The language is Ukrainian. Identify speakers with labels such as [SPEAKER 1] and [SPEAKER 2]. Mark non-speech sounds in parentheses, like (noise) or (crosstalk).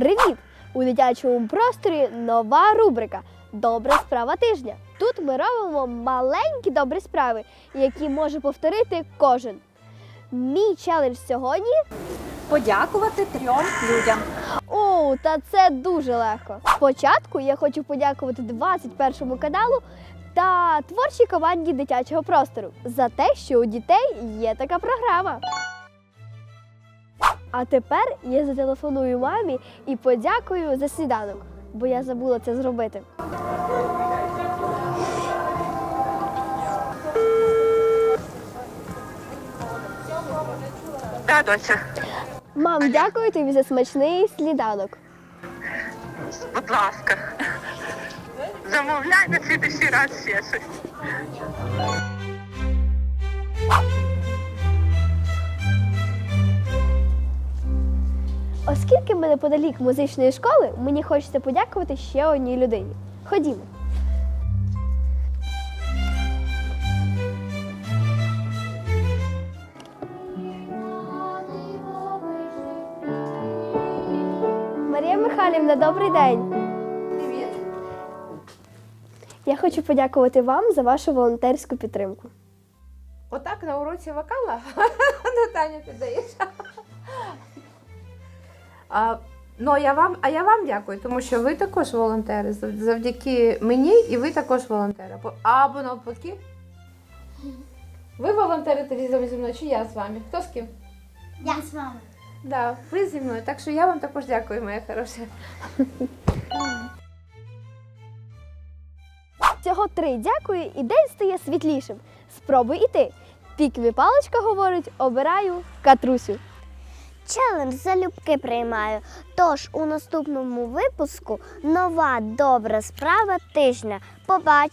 [SPEAKER 1] Привіт! У дитячому просторі нова рубрика Добра справа тижня. Тут ми робимо маленькі добрі справи, які може повторити кожен. Мій челендж сьогодні
[SPEAKER 2] Подякувати трьом людям.
[SPEAKER 1] О, та це дуже легко. Спочатку я хочу подякувати 21 каналу та творчій команді дитячого простору за те, що у дітей є така програма. А тепер я зателефоную мамі і подякую за сніданок, бо я забула це зробити.
[SPEAKER 3] Да, доця,
[SPEAKER 1] Мам, дякую тобі за смачний сніданок.
[SPEAKER 3] будь ласка. Замовляй на слідуючий раз ще щось.
[SPEAKER 1] Оскільки ми неподалік музичної школи, мені хочеться подякувати ще одній людині. Ходімо. Марія Михайлівна, добрий день.
[SPEAKER 2] Привіт.
[SPEAKER 1] Я хочу подякувати вам за вашу волонтерську підтримку.
[SPEAKER 2] Отак на уроці вокала (laughs) ну, Таня А, ну, я вам, а я вам дякую, тому що ви також волонтери. Завдяки мені і ви також волонтери. Або- навпаки. Ви волонтерите разом зі мною, чи я з вами? Хто з ким?
[SPEAKER 4] Я з вами.
[SPEAKER 2] Да, ви зі мною. Так що я вам також дякую, моя хороша.
[SPEAKER 1] Всього три дякую, і день стає світлішим. Спробуй і ти. Пікві паличка говорить: обираю катрусю.
[SPEAKER 4] Челендж залюбки приймаю. Тож у наступному випуску нова добра справа тижня. Побачимо.